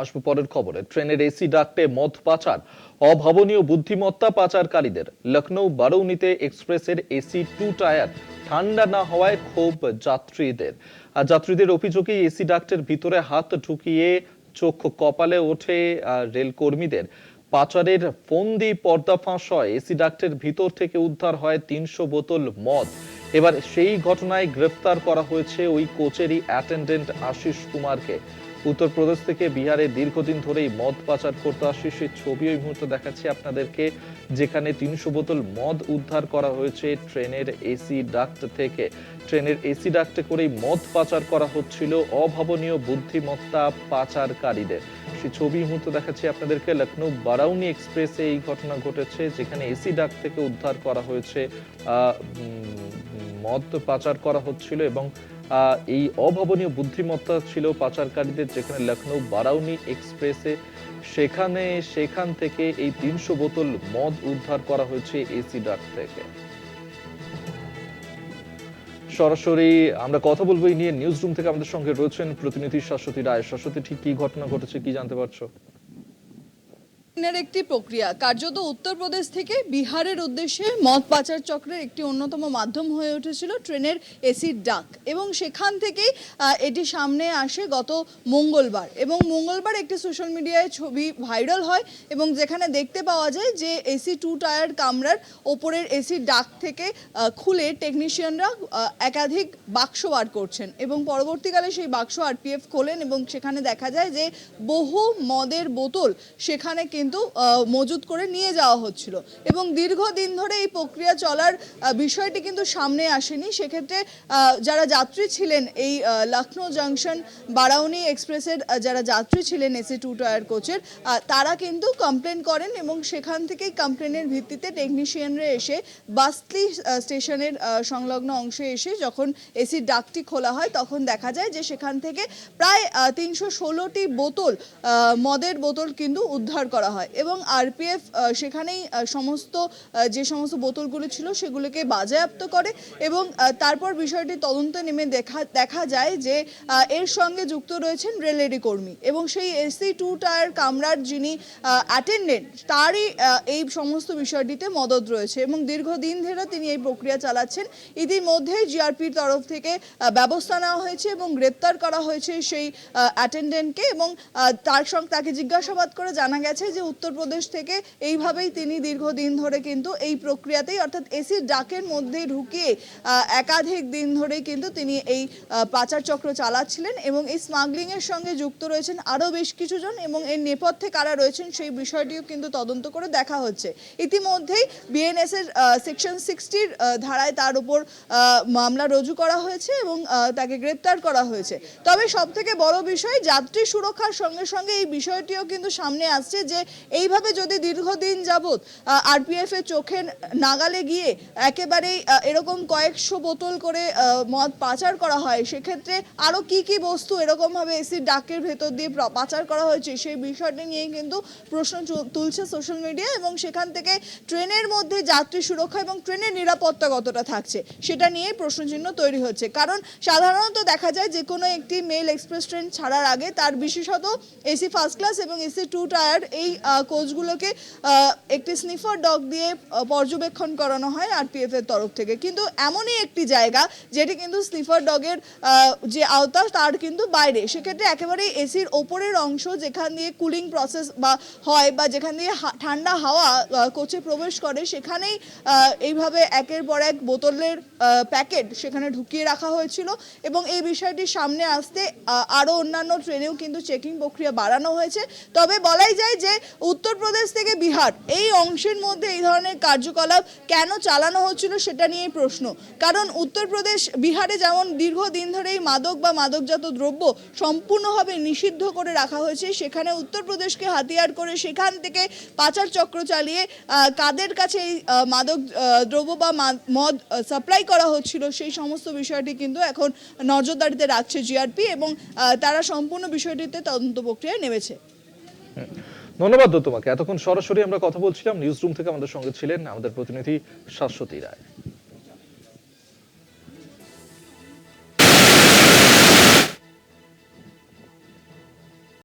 আসব পরের খবরে। ট্রেনের এসি ডাকটে মদ পাচার অভাবনীয় বুদ্ধিমত্তা পাচারকারীদের। লখনৌ বারৌনিতে এক্সপ্রেসের এসি টু টায়ার ঠান্ডা না হওয়ায় ক্ষোভ যাত্রীদের। আর যাত্রীদের অভিযোগে এসি ভিতরে হাত ঢুকিয়ে চোখ কপালে ওঠে আহ, রেল কর্মীদের পাচারের ফন্দি হয় এসি ডাক্টের ভিতর থেকে উদ্ধার হয় তিনশো বোতল মদ। এবার সেই ঘটনায় গ্রেফতার করা হয়েছে ওই কোচেরই অ্যাটেন্ডেন্ট আশিস কুমারকে। উত্তরপ্রদেশ থেকে বিহারে দীর্ঘদিন ধরেই মদ পাচার করতে আসে। সেই ছবি ওই মুহূর্তে দেখাচ্ছি আপনাদেরকে, যেখানে তিনশো বোতল মদ উদ্ধার করা হয়েছে ট্রেনের এসি ডাক্ট থেকে। ট্রেনের এসি ডাক্টে করেই মদ পাচার করা হচ্ছিল অভাবনীয় বুদ্ধিমত্তা পাচারকারীদের। সেই ছবি মুহূর্তে দেখাচ্ছি আপনাদেরকে লখনৌ বারাউনি এক্সপ্রেসে এই ঘটনা ঘটেছে, যেখানে এসি ডাক থেকে উদ্ধার করা হয়েছে মদ পাচার করা হচ্ছিল এবং এই অভাবনীয় বুদ্ধিমত্তা ছিল পাচারকারীদের, যেখানে লখনৌ বারাউনি এক্সপ্রেসে। সেখানে, সেখান থেকে এই তিনশো বোতল মদ উদ্ধার করা হয়েছে এসি ডাক থেকে। সরাসরি আমরা কথা বলব এই নিয়ে। নিউজ রুম থেকে আমাদের সঙ্গে রয়েছেন প্রতিনিধি শাশ্বতী রায়। শাশ্বতী, ঠিক কি ঘটনা ঘটেছে, কি জানতে পারছ? এর একটি প্রক্রিয়া। কার্যত উত্তরপ্রদেশ থেকে বিহারের উদ্দেশ্যে মদ পাচার চক্রের একটি অন্যতম মাধ্যম হয়ে উঠেছিল ট্রেনের এসির ডাক। এবং সেখান থেকেই এটি সামনে আসে গত মঙ্গলবার। এবং মঙ্গলবার একটি সোশ্যাল মিডিয়ায় ছবি ভাইরাল হয় এবং যেখানে দেখতে পাওয়া যায় যে এসি টু টায়ার কামরার ওপরের এসির ডাক থেকে খুলে টেকনিশিয়ানরা একাধিক বাক্স বার করছেন। এবং পরবর্তীকালে সেই বাক্স আরপিএফ খোলেন এবং সেখানে দেখা যায় যে বহু মদের বোতল সেখানে কিন্তু মজুত করে নিয়ে যাওয়া হচ্ছিল। এবং দীর্ঘদিন ধরে এই প্রক্রিয়া চলার বিষয়টি কিন্তু সামনে আসেনি। সেক্ষেত্রে যারা যাত্রী ছিলেন এই লখনৌ জাংশন বারাউনি এক্সপ্রেসের যারা যাত্রী ছিলেন এসি টু টায়ার কোচের তারা কিন্তু কমপ্লেন করেন এবং সেখান থেকেই কমপ্লেনের ভিত্তিতে টেকনিশিয়ানরা এসে বাস্তি স্টেশনের সংলগ্ন অংশে এসে যখন এসির ডাকটি খোলা হয়, তখন দেখা যায় যে সেখান থেকে প্রায় তিনশো ষোলোটি বোতল মদের বোতল কিন্তু উদ্ধার করা হয়। এবং আরপিএফ সেখানেই সমস্ত যে সমস্ত বোতলগুলো ছিল সেগুলোকে বাজেয়াপ্ত করে এবং তারপর বিষয়টি তদন্তে নেমে দেখা দেখা যায় যে এর সঙ্গে যুক্ত রয়েছেন রেলেরই কর্মী এবং সেই এসি টু টায়ার কামরার যিনি অ্যাটেন্ডেন্ট তারই এই সমস্ত বিষয়টিতে মদত রয়েছে এবং দীর্ঘদিন ধরে তিনি এই প্রক্রিয়া চালাচ্ছেন। ইতিমধ্যেই জিআরপির তরফ থেকে ব্যবস্থা নেওয়া হয়েছে এবং গ্রেপ্তার করা হয়েছে সেই অ্যাটেন্ডেন্টকে এবং তার সঙ্গে তাকে জিজ্ঞাসাবাদ করে জানা গেছে যে উত্তরপ্রদেশ থেকে এইভাবেই তিনি দীর্ঘদিন ধরে কিন্তু এই প্রক্রিয়াতেই, অর্থাৎ এসির ডাকের মধ্যে ঢুকিয়ে একাধিক দিন ধরে কিন্তু তিনি এই পাচার চক্র চালাচ্ছিলেন এবং এই স্মাগলিংয়ের সঙ্গে যুক্ত রয়েছেন আরও বেশ কিছুজন এবং এর নেপথ্যে কারা রয়েছেন সেই বিষয়টিও কিন্তু তদন্ত করে দেখা হচ্ছে। ইতিমধ্যেই বিএনএস এর সেকশন সিক্সটির ধারায় তার উপর মামলা রুজু করা হয়েছে এবং তাকে গ্রেপ্তার করা হয়েছে। তবে সব থেকে বড় বিষয়, যাত্রী সুরক্ষার সঙ্গে সঙ্গে এই বিষয়টিও কিন্তু সামনে আসছে যে এইভাবে যদি দীর্ঘদিন যাবৎ আরপিএফ এর চোখে নাগালে গিয়ে একেবারেই এরকম কয়েকশো বোতল করে মদ পাচার করা হয়, সেক্ষেত্রে আরও কি কি বস্তু এরকমভাবে এসির ডাকের ভেতর দিয়ে পাচার করা হয়েছে, সেই বিষয়টি নিয়েই কিন্তু প্রশ্ন তুলছে সোশ্যাল মিডিয়া এবং সেখান থেকে ট্রেনের মধ্যে যাত্রী সুরক্ষা এবং ট্রেনের নিরাপত্তা কতটা থাকছে, সেটা নিয়েই প্রশ্নচিহ্ন তৈরি হচ্ছে। কারণ সাধারণত দেখা যায় যে কোনো একটি মেল এক্সপ্রেস ট্রেন ছাড়ার আগে তার বিশেষত এসি ফার্স্ট ক্লাস এবং এসি টু টায়ার এই কোচগুলোকে একটি স্নিফার ডগ দিয়ে পর্যবেক্ষণ করানো হয় আরপিএফ এর তরফ থেকে। কিন্তু এমনই একটি জায়গা, যেটি কিন্তু স্নিফার ডগের যে আওতা, তার কিন্তু বাইরে। সেক্ষেত্রে একেবারে এসির ওপরের অংশ যেখান দিয়ে কুলিং প্রসেস বা হয় বা যেখান দিয়ে ঠান্ডা হাওয়া কোচে প্রবেশ করে, সেখানেই এইভাবে একের পর এক বোতলের প্যাকেট সেখানে ঢুকিয়ে রাখা হয়েছিল। এবং এই বিষয়টি সামনে আসতে আরও অন্যান্য ট্রেনেও কিন্তু চেকিং প্রক্রিয়া বাড়ানো হয়েছে। তবে বলাই যায় যে উত্তরপ্রদেশ থেকে বিহার, এই অংশের মধ্যে এই ধরনের কার্যকলাপ কেন চালানো হচ্ছিল সেটা নিয়ে প্রশ্ন। কারণ উত্তরপ্রদেশ বিহারে যেমন দীর্ঘদিন ধরেই মাদক বা মাদকজাত দ্রব্য সম্পূর্ণভাবে নিষিদ্ধ করে রাখা হয়েছে, সেখানে উত্তরপ্রদেশকে হাতিয়ার করে সেখান থেকে পাচার চক্র চালিয়ে কাদের কাছে এই মাদক দ্রব্য বা মদ সাপ্লাই করা হচ্ছিল সেই সমস্ত বিষয়টি কিন্তু এখন নজরদারিতে রাখছে জিআরপি এবং তারা সম্পূর্ণ বিষয়টিতে তদন্ত প্রক্রিয়ায় নেমেছে। ধন্যবাদ তোমাকে। এতক্ষণ সরাসরি আমরা কথা বলছিলাম নিউজ রুম থেকে আমাদের সঙ্গে ছিলেন আমাদের প্রতিনিধি শাশ্বতী রায়।